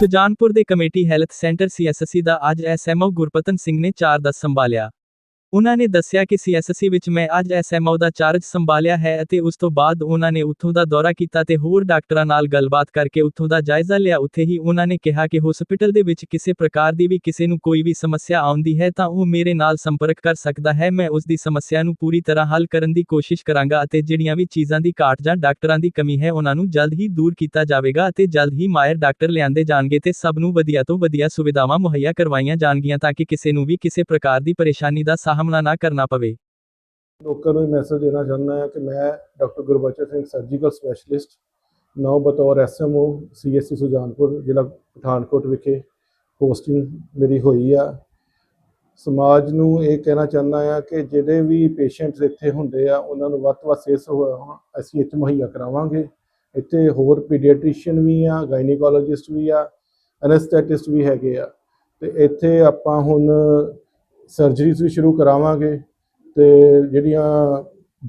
ਸੁਜਾਨਪੁਰ ਦੇ committee health centre CSC ਦਾ ਅੱਜ ਐਸਐਮਓ ਗੁਰਪਤਨ ਸਿੰਘ ਨੇ ਚਾਰ ਦਾ ਸੰਭਾਲਿਆ। ਉਹਨਾਂ ਨੇ ਦੱਸਿਆ ਕਿ ਸੀਐਸਸੀ ਵਿੱਚ ਮੈਂ ਅੱਜ ਐਸਐਮਓ ਦਾ ਚਾਰਜ ਸੰਭਾਲਿਆ ਹੈ ਅਤੇ ਉਸ ਤੋਂ ਬਾਅਦ ਉਹਨਾਂ ਨੇ ਉੱਥੋਂ ਦਾ ਦੌਰਾ ਕੀਤਾ ਤੇ ਹੋਰ ਡਾਕਟਰਾਂ ਨਾਲ ਗੱਲਬਾਤ ਕਰਕੇ ਉੱਥੋਂ ਦਾ ਜਾਇਜ਼ਾ ਲਿਆ। ਉੱਥੇ ਹੀ ਉਹਨਾਂ ਨੇ ਕਿਹਾ ਕਿ ਹਸਪੀਟਲ ਦੇ ਵਿੱਚ ਕਿਸੇ ਪ੍ਰਕਾਰ ਦੀ ਵੀ ਕਿਸੇ ਨੂੰ ਕੋਈ ਵੀ ਸਮੱਸਿਆ ਆਉਂਦੀ ਹੈ ਤਾਂ ਉਹ ਮੇਰੇ ਨਾਲ ਸੰਪਰਕ ਕਰ ਸਕਦਾ ਹੈ। ਮੈਂ ਉਸ ਦੀ ਸਮੱਸਿਆ ਨੂੰ ਪੂਰੀ ਤਰ੍ਹਾਂ ਹੱਲ ਕਰਨ ਦੀ ਕੋਸ਼ਿਸ਼ ਕਰਾਂਗਾ ਅਤੇ ਜਿਹੜੀਆਂ ਵੀ ਚੀਜ਼ਾਂ ਦੀ ਘਾਟ ਜਾਂ ਡਾਕਟਰਾਂ ਦੀ ਕਮੀ ਹੈ ਉਹਨਾਂ ਨੂੰ ਜਲਦ ਹੀ ਦੂਰ ਕੀਤਾ ਜਾਵੇਗਾ ਅਤੇ ਜਲਦ ਹੀ ਮਾਇਰ ਡਾਕਟਰ ਲਿਆਂਦੇ ਜਾਣਗੇ ਤੇ ਸਭ ਨੂੰ ਵਧੀਆ ਤੋਂ ਵਧੀਆ ਸੁਵਿਧਾਵਾਂ ਮੁਹੱਈਆ ਕਰਵਾਈਆਂ ਜਾਣਗੀਆਂ ਤਾਂ ਕਿ ਕਿਸੇ ਨੂੰ ਵੀ ਕਿਸੇ ਪ੍ਰਕਾਰ ਦੀ ਪਰੇਸ਼ਾਨੀ ਦਾ ਸਾਹਮਣਾ ਨਾ ਕਰਨਾ ਪਵੇ। ਲੋਕਾਂ ਨੂੰ ਮੈਸੇਜ ਦੇਣਾ ਚਾਹੁੰਦਾ ਹਾਂ ਕਿ ਮੈਂ doctor Gurbachan Singh surgical specialist ਨੌ ਬਤੌਰ ਐਸਐਮਓ ਸੀਐਸਸੀ ਸੁਜਾਨਪੁਰ, ਜ਼ਿਲ੍ਹਾ ਪਠਾਨਕੋਟ ਵਿਖੇ ਪੋਸਟਿੰਗ ਮੇਰੀ ਹੋਈ ਆ। ਸਮਾਜ ਨੂੰ ਇਹ ਕਹਿਣਾ ਚਾਹੁੰਦਾ ਆ ਕਿ ਜਿਹੜੇ ਵੀ ਪੇਸ਼ੈਂਟਸ ਇੱਥੇ ਹੁੰਦੇ ਆ, ਉਹਨਾਂ ਨੂੰ ਵੱਧ ਤੋਂ ਵੱਧ ਸਿਹਤ ਸਹੂਲਤਾਂ ਅਸੀਂ ਇੱਥੇ ਮੁਹੱਈਆ ਕਰਾਵਾਂਗੇ। ਇੱਥੇ ਹੋਰ ਪੀਡੀਆਟ੍ਰੀਸ਼ੀਅਨ ਵੀ ਆ ਗਾਇਨੀਕੋਲੋਜਿਸਟ ਵੀ ਆ ਐਨਸਥੈਟਿਸਟ ਵੀ ਹੈਗੇ ਆ। ਤੇ ਇੱਥੇ ਆਪਾਂ ਹੁਣ ਸਰਜਰੀਜ਼ ਵੀ ਸ਼ੁਰੂ ਕਰਾਵਾਂਗੇ ਤੇ ਜਿਹੜੀਆਂ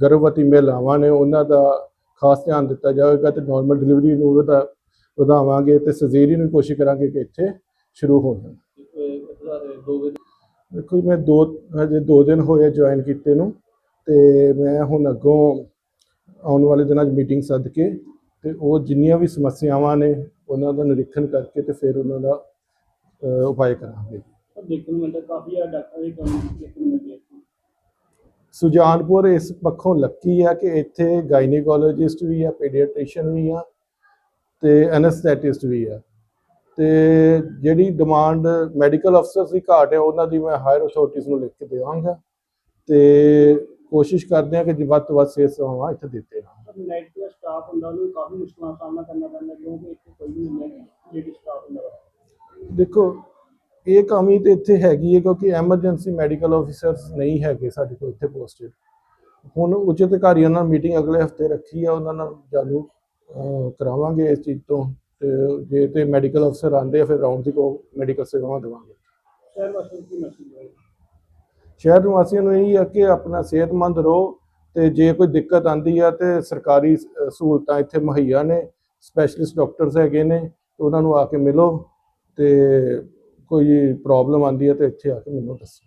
ਗਰਭਵਤੀ ਮਹਿਲਾਵਾਂ ਨੇ ਉਹਨਾਂ ਦਾ ਖਾਸ ਧਿਆਨ ਦਿੱਤਾ ਜਾਵੇਗਾ ਤੇ ਨਾਰਮਲ ਡਿਲੀਵਰੀ ਨੂੰ ਵਧਾ ਵਧਾਵਾਂਗੇ ਤੇ ਸਰਜਰੀ ਨੂੰ ਕੋਸ਼ਿਸ਼ ਕਰਾਂਗੇ ਕਿ ਇੱਥੇ ਸ਼ੁਰੂ ਹੋ ਜਾਣ। ਦੇਖੋ ਜੀ, ਮੈਂ ਦੋ ਹਜੇ ਦੋ ਦਿਨ ਹੋਏ ਜੁਆਇਨ ਕੀਤੇ ਨੂੰ ਤੇ ਮੈਂ ਹੁਣ ਅੱਗੋਂ ਆਉਣ ਵਾਲੇ ਦਿਨਾਂ 'ਚ ਮੀਟਿੰਗ ਸੱਦ ਕੇ ਤੇ ਉਹ ਜਿੰਨੀਆਂ ਵੀ ਸਮੱਸਿਆਵਾਂ ਨੇ ਉਹਨਾਂ ਦਾ ਨਿਰੀਖਣ ਕਰਕੇ ਤੇ ਫਿਰ ਉਹਨਾਂ ਦਾ ਅ, ਉਪਾਅ ਕਰਾਂਗੇ। ਪਰ ਦੇਖਣ ਨੂੰ ਮਿਲਦਾ ਕਾਫੀ ਆ ਡਾਕਟਰ ਦੀ ਕਮੀ ਦੇਖਣ ਨੂੰ ਮਿਲਦੀ ਹੈ ਸੁਜਾਨਪੁਰ ਇਸ ਪੱਖੋਂ ਲੱਕੀ ਆ ਕਿ ਇੱਥੇ ਗਾਇਨੀਕੋਲੋਜਿਸਟ ਵੀ ਆ ਪੀਡੀਆਟ੍ਰੀਸ਼ੀਅਨ ਵੀ ਆ ਤੇ ਐਨਸਥੈਟਿਸਟ ਵੀ ਆ। ਤੇ ਜਿਹੜੀ ਡਿਮਾਂਡ ਮੈਡੀਕਲ ਅਫਸਰਸ ਦੀ ਘਾਟ ਹੈ ਉਹਨਾਂ ਦੀ ਮੈਂ ਹਾਇਰ ਅਥਾਰਟੀਜ਼ ਨੂੰ ਲਿਖ ਕੇ ਦੇਵਾਂਗਾ ਤੇ ਕੋਸ਼ਿਸ਼ ਕਰਦੇ ਆ ਕਿ ਜੀ ਵੱਧ ਤੋਂ ਵੱਧ ਸਿਹਤ ਸੇਵਾਵਾਂ ਇੱਥੇ ਦਿੱਤੇ ਹਾਂ ਨਾਈਟ ਦਾ ਸਟਾਫ ਹੁੰਦਾ ਉਹਨੂੰ ਕਾਫੀ ਮੁਸ਼ਕਲਾਂ ਦਾ ਸਾਹਮਣਾ ਕਰਨਾ ਪੈਂਦਾ ਕਿਉਂਕਿ ਇੱਥੇ ਕੋਈ ਨਹੀਂ ਹੈ ਜਿਹੜੀ ਸਟਾਫ ਹੁੰਦਾ। ਦੇਖੋ ਇਹ ਕਮੀ ਤੇ ਇੱਥੇ ਹੈਗੀ ਹੈ ਕਿਉਂਕਿ ਐਮਰਜੈਂਸੀ ਮੈਡੀਕਲ ਆਫੀਸਰਸ ਨਹੀਂ ਹੈਗੇ ਸਾਡੇ ਕੋਲ ਇੱਥੇ ਪੋਸਟਡ ਹੁਣ ਉਚਿਤ ਅਧਿਕਾਰੀਆਂ ਨਾਲ ਮੀਟਿੰਗ ਅਗਲੇ ਹਫ਼ਤੇ ਰੱਖੀ ਆ ਉਹਨਾਂ ਨਾਲ ਜਾਣੂ ਕਰਾਵਾਂਗੇ ਇਸ ਚੀਜ਼ ਤੋਂ। ਤੇ ਜੇ ਤੇ ਮੈਡੀਕਲ ਅਫਸਰ ਆਂਦੇ ਆ ਫਿਰ ਰਾਉਂਡ ਦੀ ਕੋ ਮੈਡੀਕਲ ਸੇਵਾਵਾਂ ਦੇਵਾਂਗੇ। ਸ਼ਹਿਰ ਵਾਸੀਆਂ ਨੂੰ ਕੀ ਮੈਸੇਜ ਸ਼ਹਿਰ ਨਿਵਾਸੀਆਂ ਨੂੰ ਇਹ ਹੈ ਕਿ ਆਪਣਾ ਸਿਹਤਮੰਦ ਰਹੋ ਤੇ ਜੇ ਕੋਈ ਦਿੱਕਤ ਆਂਦੀ ਆ ਤੇ ਸਰਕਾਰੀ ਸਹੂਲਤਾਂ ਇੱਥੇ ਮੁਹੱਈਆ ਨੇ ਸਪੈਸ਼ਲਿਸਟ ਡਾਕਟਰਸ ਹੈਗੇ ਨੇ ਉਹਨਾਂ ਨੂੰ ਆ ਕੇ ਮਿਲੋ ਤੇ ਕੋਈ ਪ੍ਰੋਬਲਮ ਆਂਦੀ ਹੈ ਤੇ ਇੱਥੇ ਆ ਕੇ ਮੈਨੂੰ ਦੱਸੋ।